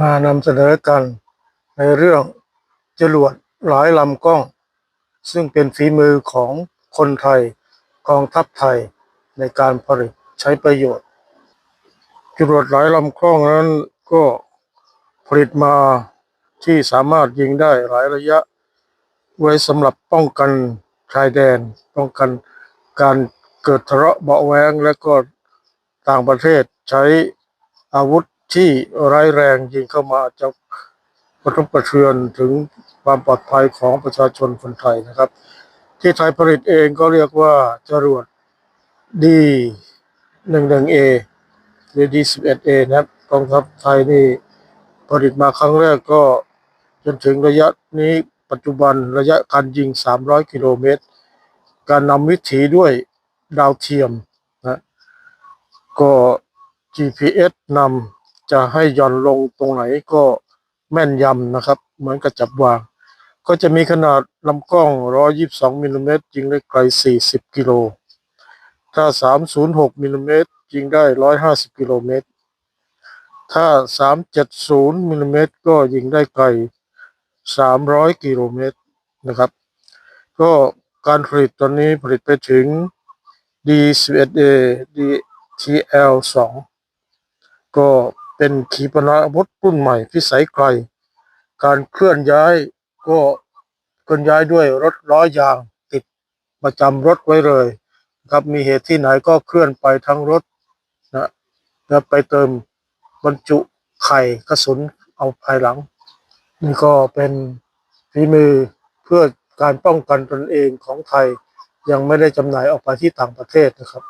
มานำเสนอกันในเรื่องจรวดหลายลำกล้อง ซึ่งเป็นฝีมือของคนไทยกองทัพไทยในการผลิตใช้ประโยชน์จรวดหลายลำกล้องนั้นก็ผลิตมาที่สามารถยิงได้หลายระยะ ไว้สำหรับป้องกันชายแดน ป้องกันการเกิดทะเลาะเบาแวงและก็ต่างประเทศใช้อาวุธ ที่ร้ายแรงยิงเข้ามาจะกระทบกระเทือนถึงความปลอดภัยของประชาชนคนไทยนะครับ ที่ไทยผลิตเองก็เรียกว่าจรวด D11A หนึ่งเอหรือ D11A นะครับกองทัพไทยนี่ผลิตมาครั้งแรกก็จนถึงระยะนี้ปัจจุบันระยะการยิง 300 กิโลเมตร การนำวิถีด้วยดาวเทียมนะก็ GPS นำ จะให้หย่อนลงตรงไหนก็แม่นยำนะครับ เหมือนกับจับวาง ก็จะมีขนาดลำกล้อง 122มิลลิเมตรยิงได้ไกล 40 กิโล ถ้า 306มิลลิเมตรยิงได้ 150 กิโลเมตร ถ้า 370มิลลิเมตรก็ยิงได้ไกล 300 กิโลเมตรนะครับ ก็การผลิตตอนนี้ผลิตไปถึง D11A DTL2 ก็ เป็นขีปนาวุธรุ่นใหม่พิสัยไกล การเคลื่อนย้ายก็เคลื่อนย้ายด้วยรถล้อยางติดประจำรถไว้เลยครับมีเหตุที่ไหนก็เคลื่อนไปทั้งรถนะแล้วไปเติมบรรจุไข่กระสุนเอาภายหลัง นี่ก็เป็นฝีมือเพื่อการป้องกันตนเองของไทยยังไม่ได้จำหน่ายออกไปที่ต่างประเทศนะครับ